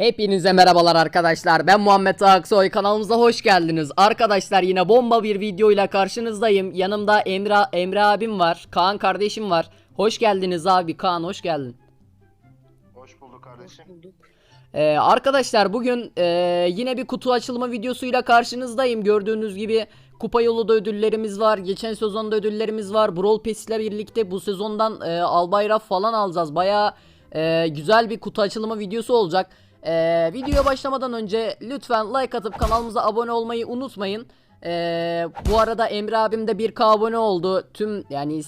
Hepinize merhabalar arkadaşlar. Ben Muhammed Aksoy. Kanalımıza hoş geldiniz. Arkadaşlar yine bomba bir video ile karşınızdayım. Yanımda Emre Emre abim var. Kaan kardeşim var. Hoş geldiniz abi. Kaan hoş geldin. Hoş bulduk kardeşim. Ee, arkadaşlar bugün e, yine bir kutu açılma videosuyla karşınızdayım. Gördüğünüz gibi kupa yolu da ödüllerimiz var. Geçen sezonda ödüllerimiz var. Brawl Pass ile birlikte bu sezondan e, Albayraf falan alacağız. Baya güzel bir kutu açılımı videosu olacak. E, videoya başlamadan önce lütfen like atıp kanalımıza abone olmayı unutmayın. E, bu arada Emre abim de 1K abone oldu. Tüm yani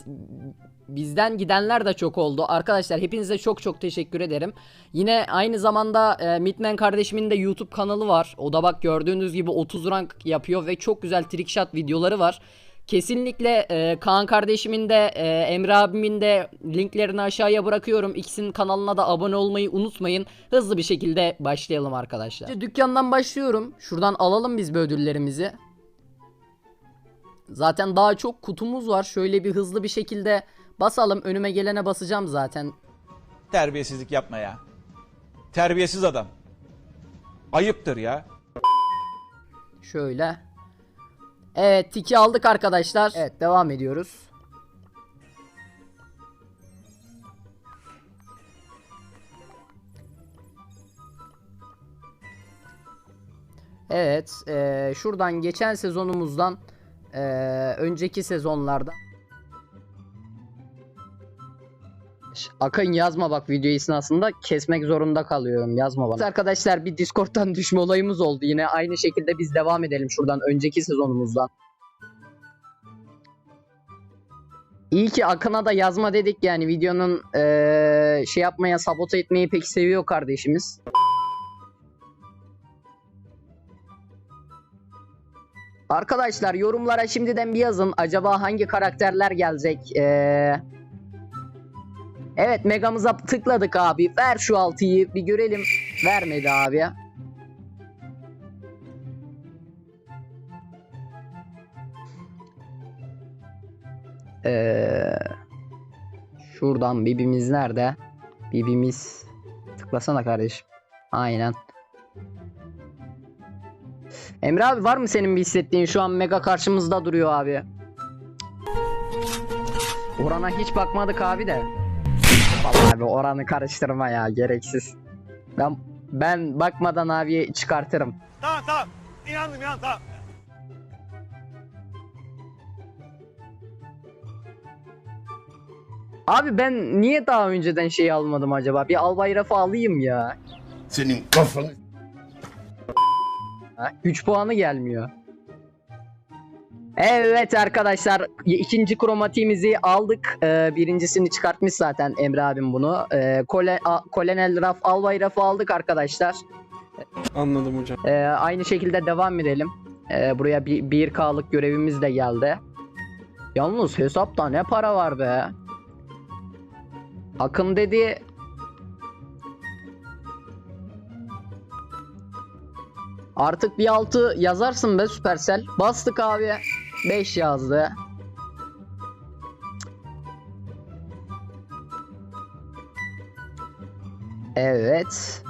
bizden gidenler de çok oldu. Arkadaşlar hepinize çok çok teşekkür ederim. Yine aynı zamanda e, Midman kardeşimin de YouTube kanalı var. O da bak gördüğünüz gibi 30 rank yapıyor ve çok güzel trickshot videoları var. Kesinlikle e, Kaan kardeşimin de e, Emre abimin de linklerini aşağıya bırakıyorum. İkisinin kanalına da abone olmayı unutmayın. Hızlı bir şekilde başlayalım arkadaşlar. İşte dükkandan başlıyorum. Şuradan alalım biz bu ödüllerimizi. Zaten daha çok kutumuz var. Şöyle bir hızlı bir şekilde basalım. Önüme gelene basacağım zaten. Terbiyesizlik yapma ya. Terbiyesiz adam. Ayıptır ya. Şöyle. Evet tiki aldık arkadaşlar. Evet devam ediyoruz. Evet eee, şuradan geçen sezonumuzdan eee, önceki sezonlarda Akın yazma bak video esnasında kesmek zorunda kalıyorum yazma bana. Arkadaşlar bir Discord'dan düşme olayımız oldu. Yine aynı şekilde biz devam edelim şuradan önceki sezonumuzdan. İyi ki Akın'a da yazma dedik yani videonun eee, şey yapmaya sabote etmeyi pek seviyor kardeşimiz. Arkadaşlar yorumlara şimdiden bir yazın. Acaba hangi karakterler gelecek? Eee... Evet megamıza tıkladık abi. Ver şu altıyı bir görelim. Vermedi abi. Ee, şuradan bibimiz nerede? Bibimiz. Tıklasana kardeşim. Aynen. Emre abi var mı senin bir hissettiğin şu an mega karşımızda duruyor abi. Orana hiç bakmadık abi de. Vallahi abi oranı karıştırma ya gereksiz. Ben ben bakmadan abiye çıkartırım. Tamam tamam. İnandım inandım tamam. Abi ben niye daha önceden şey almadım acaba? Bir albay rafı alayım ya. Senin kafanı. Ha, 3 puanı gelmiyor. Evet arkadaşlar ikinci kromatiğimizi aldık. Ee, birincisini çıkartmış zaten Emre abim bunu. Ee, Kole, a, Kolonel Raf, Albay Raf'ı aldık arkadaşlar. Anladım hocam. Ee, aynı şekilde devam edelim. Ee, buraya bir 1K'lık görevimiz de geldi. Yalnız hesapta ne para var be. Akın dedi Artık bir altı yazarsın be Supercell. Bastık abi. 5 yazdı. Evet.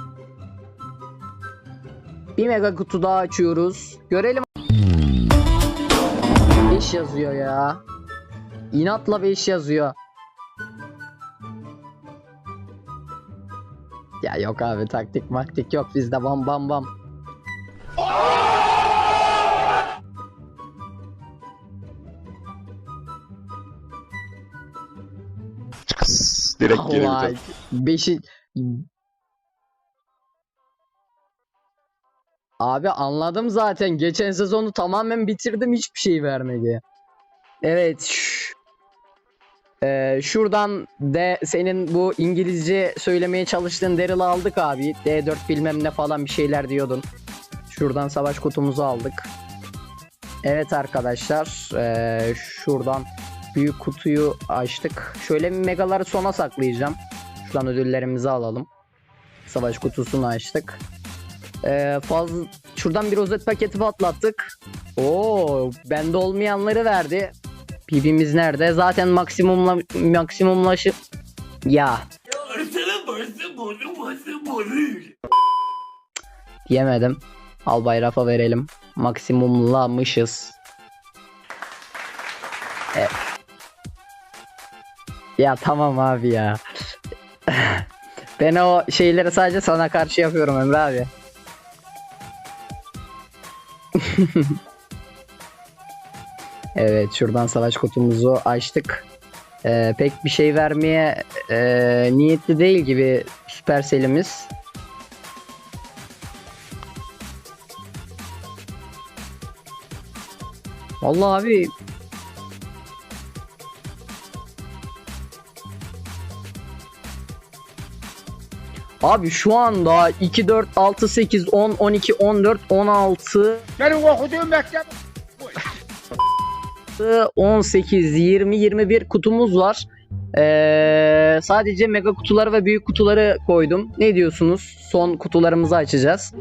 Bir mega kutu daha açıyoruz. Görelim. 5 yazıyor ya. İnatla 5 yazıyor. Ya yok abi taktik maktik yok bizde bam bam bam. Direkt Allah. vites. Beşi... Abi anladım zaten. Geçen sezonu tamamen bitirdim. Hiçbir şey vermedi. Evet. Ee, şuradan de senin bu İngilizce söylemeye çalıştığın Daryl'ı aldık abi. D4 bilmem ne falan bir şeyler diyordun. Şuradan savaş kutumuzu aldık. Evet arkadaşlar. ee, şuradan büyük kutuyu açtık. Şöyle megaları sona saklayacağım. Şuradan ödüllerimizi alalım. Savaş kutusunu açtık. Ee, fazla şuradan bir rozet paketi patlattık. Oo, bende olmayanları verdi. PB'miz nerede? Zaten maksimumla maksimumlaşı ya. yemedim. Albay Rafa verelim. Maksimumlamışız. E- Ya tamam abi ya. ben o şeyleri sadece sana karşı yapıyorum Emre abi. evet şuradan savaş kutumuzu açtık. Ee, pek bir şey vermeye e, niyetli değil gibi Supercell'imiz. Vallahi abi Abi şu anda 2 4 6 8 10 12 14 16 Benim okuduğum mektep 18 20 21 kutumuz var. Ee, sadece mega kutuları ve büyük kutuları koydum. Ne diyorsunuz? Son kutularımızı açacağız.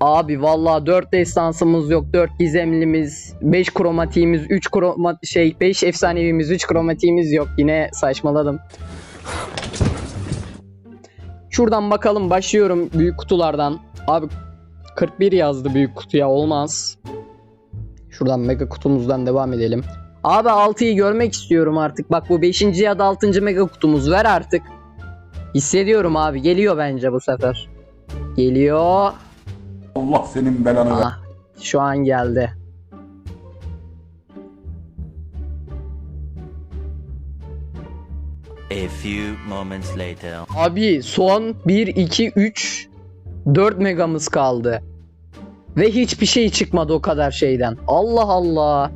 Abi vallahi 4 destansımız yok. 4 gizemlimiz, 5 kromatiğimiz, 3 kroma şey 5 efsanevimiz, 3 kromatiğimiz yok. Yine saçmaladım. Şuradan bakalım başlıyorum büyük kutulardan. Abi 41 yazdı büyük kutuya olmaz. Şuradan mega kutumuzdan devam edelim. Abi 6'yı görmek istiyorum artık. Bak bu 5. ya da 6. mega kutumuz ver artık. Hissediyorum abi geliyor bence bu sefer. Geliyor. Allah senin belanı ver. Ah, şu an geldi. A few moments later. Abi son 1, 2, 3, 4 megamız kaldı. Ve hiçbir şey çıkmadı o kadar şeyden. Allah Allah.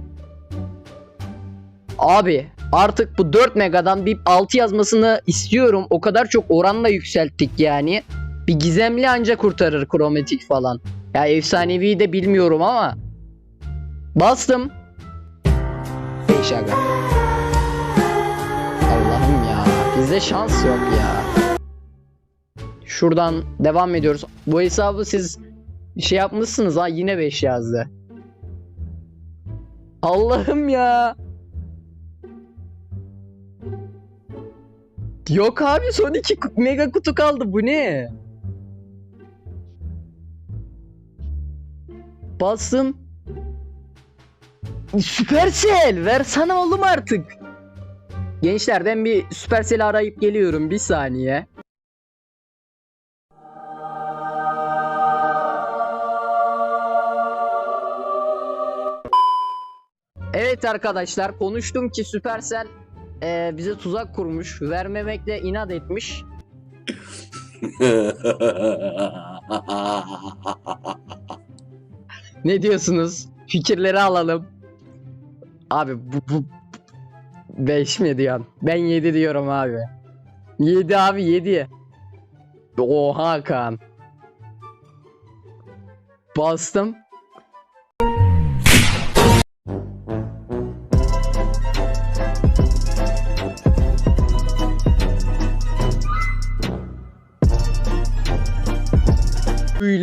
Abi artık bu 4 megadan bir 6 yazmasını istiyorum. O kadar çok oranla yükselttik yani. Bir gizemli anca kurtarır kromatik falan. Ya efsanevi de bilmiyorum ama. Bastım. 5 aga. Allah'ım ya. Bizde şans yok ya. Şuradan devam ediyoruz. Bu hesabı siz şey yapmışsınız ha yine 5 yazdı. Allah'ım ya. Yok abi son iki mega kutu kaldı bu ne? Bastım. Süpersel versene oğlum artık. Gençler ben bir Supercell'i arayıp geliyorum bir saniye. Evet arkadaşlar konuştum ki Supercell eee, bize tuzak kurmuş, vermemekle inat etmiş. Ne diyorsunuz? Fikirleri alalım. Abi bu, bu 5 mi diyorsun? Ben 7 diyorum abi. 7 abi 7. Oha Kaan. Bastım.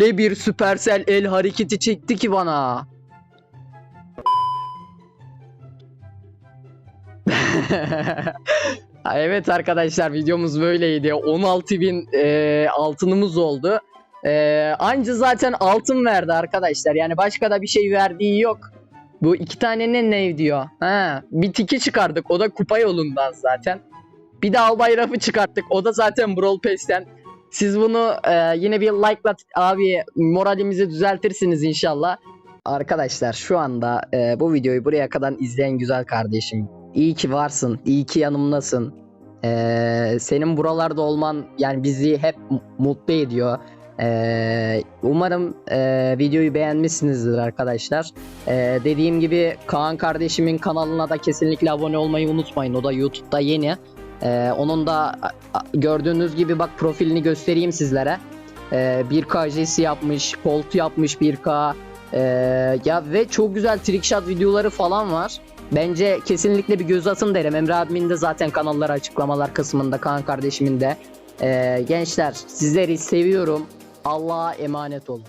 Öyle bir süpersel el hareketi çekti ki bana. Evet arkadaşlar videomuz böyleydi. 16.000 e, altınımız oldu. E, anca zaten altın verdi arkadaşlar. Yani başka da bir şey verdiği yok. Bu iki tane ne ne diyor? Ha, bir tiki çıkardık. O da kupa yolundan zaten. Bir de albay rafı çıkarttık. O da zaten Brawl Pass'ten. Siz bunu e, yine bir like'la abi moralimizi düzeltirsiniz inşallah. Arkadaşlar şu anda e, bu videoyu buraya kadar izleyen güzel kardeşim. İyi ki varsın, iyi ki yanımdasın. E, senin buralarda olman yani bizi hep mu- mutlu ediyor. E, umarım e, videoyu beğenmişsinizdir arkadaşlar. E, dediğim gibi Kaan kardeşimin kanalına da kesinlikle abone olmayı unutmayın. O da YouTube'da yeni. E, onun da gördüğünüz gibi bak profilini göstereyim sizlere. E, 1K Jesse yapmış, Colt yapmış 1K. Ee, ya ve çok güzel trickshot videoları falan var. Bence kesinlikle bir göz atın derim. Emre abimin de zaten kanalları açıklamalar kısmında Kaan kardeşimin de. Ee, gençler sizleri seviyorum. Allah'a emanet olun.